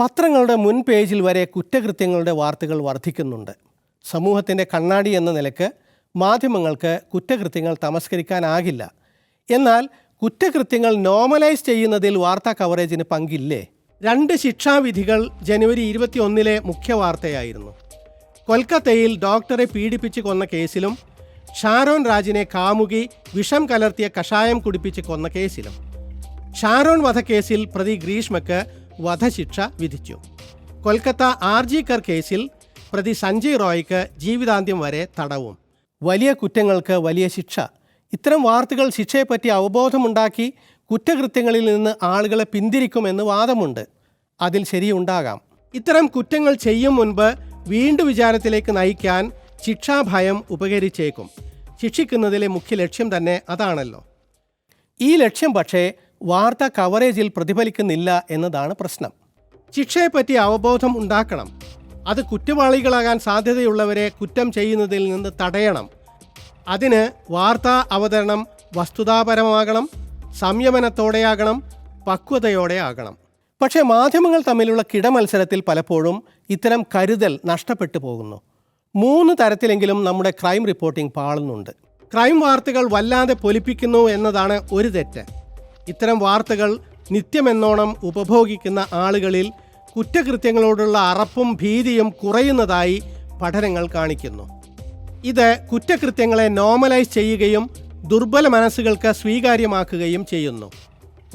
പത്രങ്ങളുടെ മുൻ പേജിൽ വരെ കുറ്റകൃത്യങ്ങളുടെ വാർത്തകൾ വർദ്ധിക്കുന്നുണ്ട് സമൂഹത്തിന്റെ കണ്ണാടി എന്ന നിലയ്ക്ക് മാധ്യമങ്ങൾക്ക് കുറ്റകൃത്യങ്ങൾ തമസ്കരിക്കാനാകില്ല. എന്നാൽ കുറ്റകൃത്യങ്ങൾ നോർമലൈസ് ചെയ്യുന്നതിൽ വാർത്താ കവറേജിന് പങ്കില്ലേ? രണ്ട് ശിക്ഷാവിധികൾ ജനുവരി ഇരുപത്തിയൊന്നിലെ മുഖ്യ വാർത്തയായിരുന്നു. കൊൽക്കത്തയിൽ ഡോക്ടറെ പീഡിപ്പിച്ച് കൊന്ന കേസിലും ഷാരോൺ രാജിനെ കാമുകി വിഷം കലർത്തിയ കഷായം കുടിപ്പിച്ച് കൊന്ന കേസിലും. ഷാരോൺ വധക്കേസിൽ പ്രതി ഗ്രീഷ്മയ്ക്ക് വധശിക്ഷ വിധിച്ചു. കൊൽക്കത്ത ആർ ജി കർ കേസിൽ പ്രതി സഞ്ജയ് റോയ്ക്ക് ജീവിതാന്ത്യം വരെ തടവും. വലിയ കുറ്റങ്ങൾക്ക് വലിയ ശിക്ഷ. ഇത്തരം വാർത്തകൾ ശിക്ഷയെപ്പറ്റി അവബോധമുണ്ടാക്കി കുറ്റകൃത്യങ്ങളിൽ നിന്ന് ആളുകളെ പിന്തിരിക്കുമെന്ന് വാദമുണ്ട്. അതിൽ ശരിയുണ്ടാകാം. ഇത്തരം കുറ്റങ്ങൾ ചെയ്യും മുൻപ് വീണ്ടും വിചാരത്തിലേക്ക് നയിക്കാൻ ശിക്ഷാഭയം ഉപകരിച്ചേക്കും. ശിക്ഷിക്കുന്നതിലെ മുഖ്യ ലക്ഷ്യം തന്നെ അതാണല്ലോ. ഈ ലക്ഷ്യം പക്ഷേ വാർത്താ കവറേജിൽ പ്രതിഫലിക്കുന്നില്ല എന്നതാണ് പ്രശ്നം. ശിക്ഷയെപ്പറ്റി അവബോധം ഉണ്ടാക്കണം. അത് കുറ്റവാളികളാകാൻ സാധ്യതയുള്ളവരെ കുറ്റം ചെയ്യുന്നതിൽ നിന്ന് തടയണം. അതിന് വാർത്താ അവതരണം വസ്തുതാപരമാകണം സംയമനത്തോടെയാകണം പക്വതയോടെ ആകണം. പക്ഷേ മാധ്യമങ്ങൾ തമ്മിലുള്ള കിടമത്സരത്തിൽ പലപ്പോഴും ഇത്തരം കരുതൽ നഷ്ടപ്പെട്ടു പോകുന്നു. മൂന്ന് തരത്തിലെങ്കിലും നമ്മുടെ ക്രൈം റിപ്പോർട്ടിംഗ് പാളുന്നുണ്ട്. ക്രൈം വാർത്തകൾ വല്ലാതെ പൊലിപ്പിക്കുന്നു എന്നതാണ് ഒരു തെറ്റ്. ഇത്തരം വാർത്തകൾ നിത്യമെന്നോണം ഉപഭോഗിക്കുന്ന ആളുകളിൽ കുറ്റകൃത്യങ്ങളോടുള്ള അറപ്പും ഭീതിയും കുറയുന്നതായി പഠനങ്ങൾ കാണിക്കുന്നു. ഇത് കുറ്റകൃത്യങ്ങളെ നോർമലൈസ് ചെയ്യുകയും ദുർബല മനസ്സുകൾക്ക് സ്വീകാര്യമാക്കുകയും ചെയ്യുന്നു.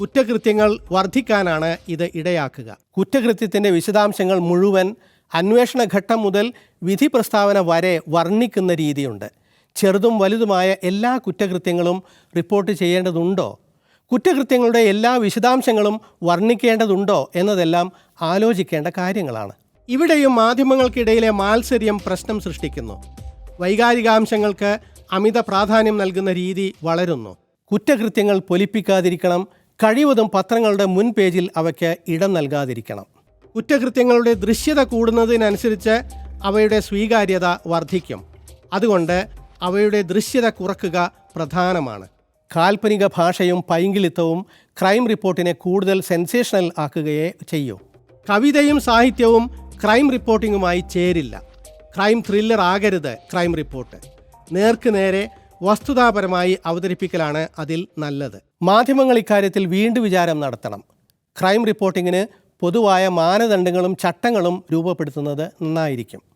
കുറ്റകൃത്യങ്ങൾ വർദ്ധിക്കാനാണ് ഇത് ഇടയാക്കുക. കുറ്റകൃത്യത്തിന്റെ വിശദാംശങ്ങൾ മുഴുവൻ അന്വേഷണ ഘട്ടം മുതൽ വിധി പ്രസ്താവന വരെ വർണിക്കുന്ന രീതിയുണ്ട്. ചെറുതും വലുതുമായ എല്ലാ കുറ്റകൃത്യങ്ങളും റിപ്പോർട്ട് ചെയ്യേണ്ടതുണ്ടോ? കുറ്റകൃത്യങ്ങളുടെ എല്ലാ വിശദാംശങ്ങളും വർണിക്കേണ്ടതുണ്ടോ എന്നതെല്ലാം ആലോചിക്കേണ്ട കാര്യങ്ങളാണ്. ഇവിടെയും മാധ്യമങ്ങൾക്കിടയിലെ മാത്സര്യം പ്രശ്നം സൃഷ്ടിക്കുന്നു. വൈകാരികാംശങ്ങൾക്ക് അമിത പ്രാധാന്യം നൽകുന്ന രീതി വളരുന്നു. കുറ്റകൃത്യങ്ങൾ പൊലിപ്പിക്കാതിരിക്കണം കഴിവതും പത്രങ്ങളുടെ മുൻ പേജിൽ അവയ്ക്ക് ഇടം നൽകാതിരിക്കണം. കുറ്റകൃത്യങ്ങളുടെ ദൃശ്യത കൂടുന്നതിനനുസരിച്ച് അവയുടെ സ്വീകാര്യത വർദ്ധിക്കും. അതുകൊണ്ട് അവയുടെ ദൃശ്യത കുറക്കുക പ്രധാനമാണ്. കാൽപ്പനിക ഭാഷയും പൈങ്കിളിത്തവും ക്രൈം റിപ്പോർട്ടിനെ കൂടുതൽ സെൻസേഷണൽ ആക്കുകയേ ചെയ്യൂ. കവിതയും സാഹിത്യവും ക്രൈം റിപ്പോർട്ടിങ്ങുമായി ചേരില്ല. ക്രൈം ത്രില്ലർ ആകരുത് ക്രൈം റിപ്പോർട്ട്. നേർക്ക് നേരെ വസ്തുതാപരമായി അവതരിപ്പിക്കലാണ് അതിൽ നല്ലത്. മാധ്യമങ്ങൾ ഇക്കാര്യത്തിൽ വീണ്ടും വിചാരം നടത്തണം. ക്രൈം റിപ്പോർട്ടിങ്ങിന് പൊതുവായ മാനദണ്ഡങ്ങളും ചട്ടങ്ങളും രൂപപ്പെടുത്തുന്നത് നന്നായിരിക്കും.